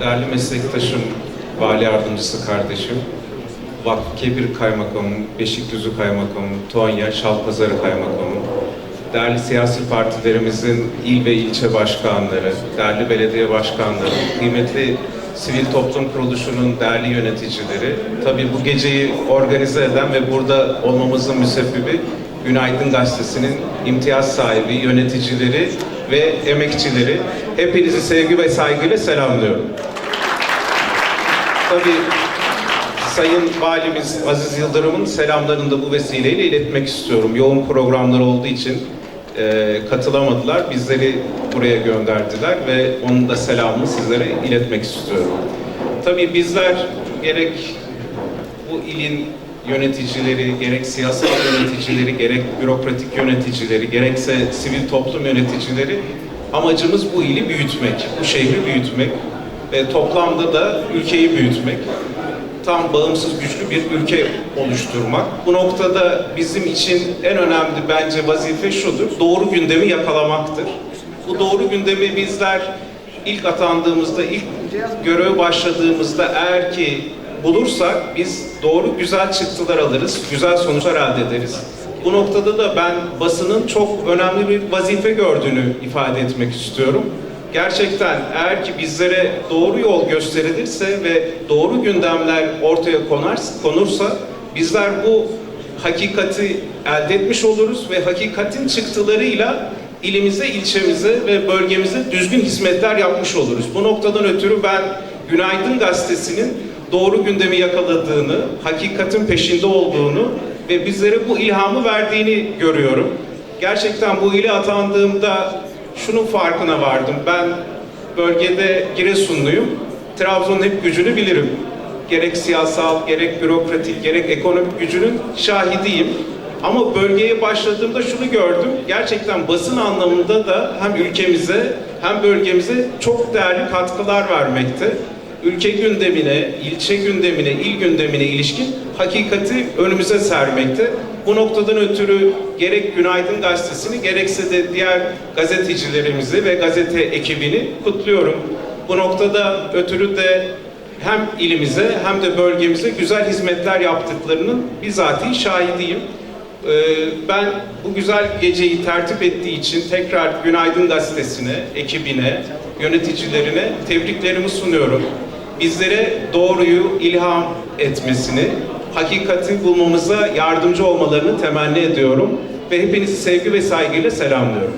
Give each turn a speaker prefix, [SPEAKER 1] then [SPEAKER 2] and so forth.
[SPEAKER 1] değerli meslektaşım, vali yardımcısı kardeşim, Vakfı Kebir Kaymakamım, Beşikdüzü Kaymakamım, Tonya, Şalpazarı Kaymakamım, değerli siyasi partilerimizin il ve ilçe başkanları, değerli belediye başkanları, kıymetli sivil toplum kuruluşunun değerli yöneticileri, tabii bu geceyi organize eden ve burada olmamızın müsebbibi Günaydın Gazetesi'nin imtiyaz sahibi, yöneticileri ve emekçileri. Hepinizi sevgi ve saygıyla selamlıyorum. Tabii Sayın Valimiz Aziz Yıldırım'ın selamlarını da bu vesileyle iletmek istiyorum. Yoğun programlar olduğu için e, katılamadılar. Bizleri buraya gönderdiler ve onun da selamını sizlere iletmek istiyorum. Tabii bizler gerek bu ilin yöneticileri, gerek siyasal yöneticileri, gerek bürokratik yöneticileri, gerekse sivil toplum yöneticileri amacımız bu ili büyütmek, bu şehri büyütmek ve toplamda da ülkeyi büyütmek tam bağımsız güçlü bir ülke oluşturmak. Bu noktada bizim için en önemli bence vazife şudur, doğru gündemi yakalamaktır. Bu doğru gündemi bizler ilk atandığımızda, ilk göreve başladığımızda eğer ki bulursak biz doğru güzel çıktılar alırız, güzel sonuçlar elde ederiz. Bu noktada da ben basının çok önemli bir vazife gördüğünü ifade etmek istiyorum. Gerçekten eğer ki bizlere doğru yol gösterilirse ve doğru gündemler ortaya konar, konursa bizler bu hakikati elde etmiş oluruz ve hakikatin çıktılarıyla ilimize, ilçemize ve bölgemize düzgün hizmetler yapmış oluruz. Bu noktadan ötürü ben Günaydın Gazetesi'nin doğru gündemi yakaladığını, hakikatin peşinde olduğunu ve bizlere bu ilhamı verdiğini görüyorum. Gerçekten bu ile atandığımda şunun farkına vardım. Ben bölgede Giresunluyum. Trabzon'un hep gücünü bilirim. Gerek siyasal, gerek bürokratik, gerek ekonomik gücünün şahidiyim. Ama bölgeye başladığımda şunu gördüm. Gerçekten basın anlamında da hem ülkemize hem bölgemize çok değerli katkılar vermekte. Ülke gündemine, ilçe gündemine, il gündemine ilişkin hakikati önümüze sermekte. Bu noktadan ötürü gerek Günaydın Gazetesi'ni gerekse de diğer gazetecilerimizi ve gazete ekibini kutluyorum. Bu noktada ötürü de hem ilimize hem de bölgemize güzel hizmetler yaptıklarının bizatihi şahidiyim. Ee, Ben bu güzel geceyi tertip ettiği için tekrar Günaydın Gazetesi'ne, ekibine, yöneticilerine tebriklerimi sunuyorum. Bizlere doğruyu ilham etmesini, hakikati bulmamıza yardımcı olmalarını temenni ediyorum ve hepinizi sevgi ve saygıyla selamlıyorum.